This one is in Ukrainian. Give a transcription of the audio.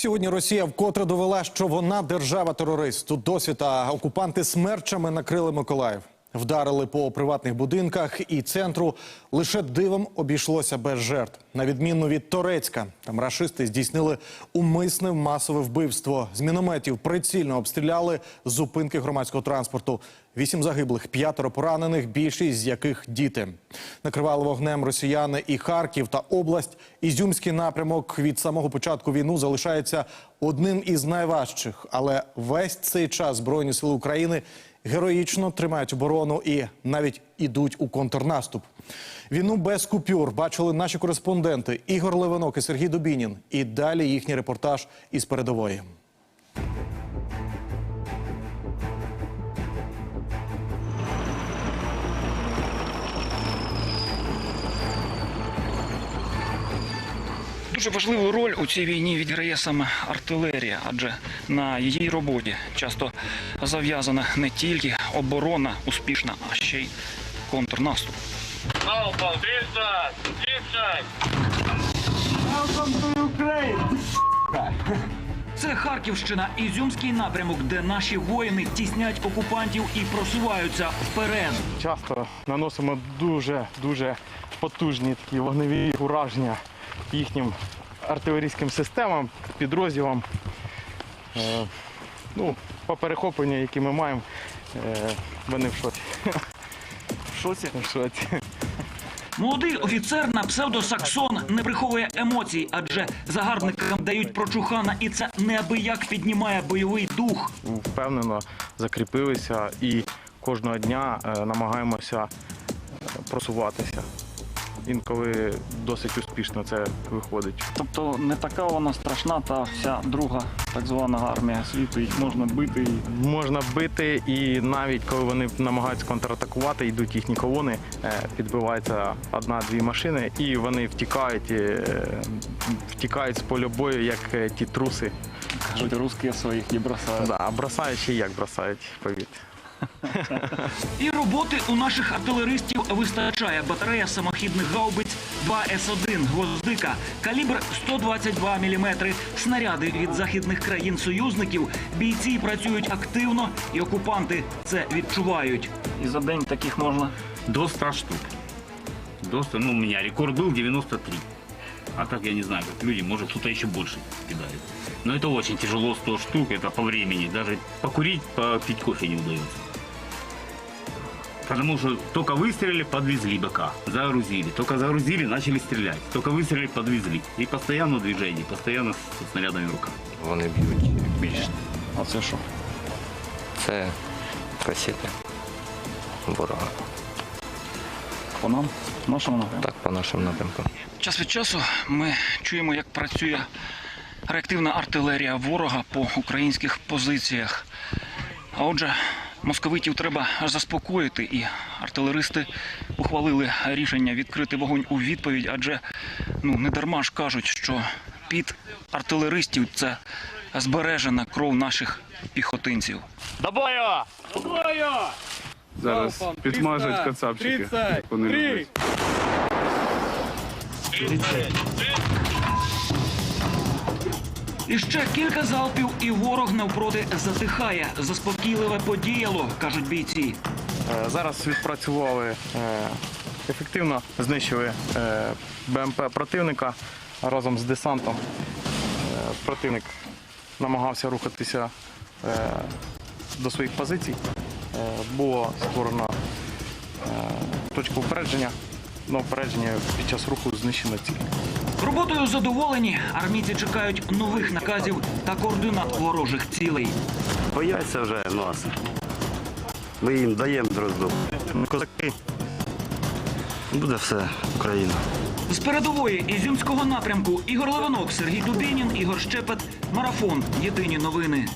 Сьогодні Росія вкотре довела, що вона держава-терорист. Тут досвіта окупанти смерчами накрили Миколаїв. Вдарили по приватних будинках і центру. Лише дивом обійшлося без жертв. На відміну від Торецька, там рашисти здійснили умисне масове вбивство. З мінометів прицільно обстріляли зупинки громадського транспорту. Вісім загиблих, п'ятеро поранених, більшість з яких діти. Накривали вогнем росіяни і Харків та область. Ізюмський напрямок від самого початку війну залишається одним із найважчих. Але весь цей час Збройні сили України героїчно тримають оборону і навіть ідуть у контрнаступ. Війну без купюр бачили наші кореспонденти Ігор Левинок і Сергій Дубінін. І далі їхній репортаж із передової. Дуже важливу роль у цій війні відіграє саме артилерія, адже на її роботі часто зав'язана не тільки оборона успішна, а ще й контрнаступ. Залпом 30! 30! Це Харківщина, Ізюмський напрямок, де наші воїни тіснять окупантів і просуваються вперед. часто наносимо дуже дуже потужні такі вогневі ураження їхнім артилерійським системам, підрозділам. Е, ну, по перехопленню, які ми маємо, е, вони в шоці. В шоці? В шоці. Молодий офіцер на псевдо Саксон не приховує емоцій, адже загарбникам дають прочухана, і це неабияк піднімає бойовий дух. Впевнено закріпилися і кожного дня е, намагаємося просуватися. Інколи досить успішно це виходить. Тобто не така вона страшна, та вся друга так звана армія світу. Їх можна бити. Можна бити, і навіть коли вони намагаються контратакувати, йдуть їхні колони, е, підбивається одна-дві машини, і вони втікають, е, втікають з поля бою, як е, ті труси. Кажуть, русські своїх не бросають. Да, а бросають ще як бросають, повірте. І роботи у наших артилеристів вистачає. Батарея самохідних гаубиць 2С1 «Гвоздика», калібр 122 мм, снаряди від західних країн-союзників. Бійці працюють активно, і окупанти це відчувають. І за день таких можна До 100 штук. До 100, ну, у меня рекорд был 93. А так я не знаю, как люди, может кто-то еще больше кидает. Но это очень тяжело, 100 штук, это по времени. Даже покурить, попить кофе не удается. Потому что только выстрелили, подвезли БК, загрузили. Только загрузили, начали стрелять. Только выстрелили, подвезли. И постоянно движение, постоянно со снарядами в руках. Вони б'ють більше. А це що? Це касети ворога. По нам? Нашому напрямку? Так, по нашим напрямкам. Час від часу ми чуємо, як працює реактивна артилерія ворога по українських позиціях. А отже, московитів треба заспокоїти, і артилеристи ухвалили рішення відкрити вогонь у відповідь, адже ну не дарма ж кажуть, що під артилеристів це збережена кров наших піхотинців. До бою! Зараз підсмажать кацапчики. Вони люблять. І ще кілька залпів, і ворог навпроти затихає. Заспокійливе подіяло, кажуть бійці. Е, Зараз відпрацювали е, ефективно, знищили е, БМП противника разом з десантом. Противник намагався рухатися до своїх позицій. Було створено точку упередження. На упередження під час руху знищено ціль. Роботою задоволені. Армійці чекають нових наказів та координат ворожих цілей. Бояться вже нас. Ми їм даємо дрозду. Козаки. Буде все Україна. З передової ізюмського напрямку Ігор Левинок, Сергій Дубінін, Ігор Щепет. Марафон. Єдині новини.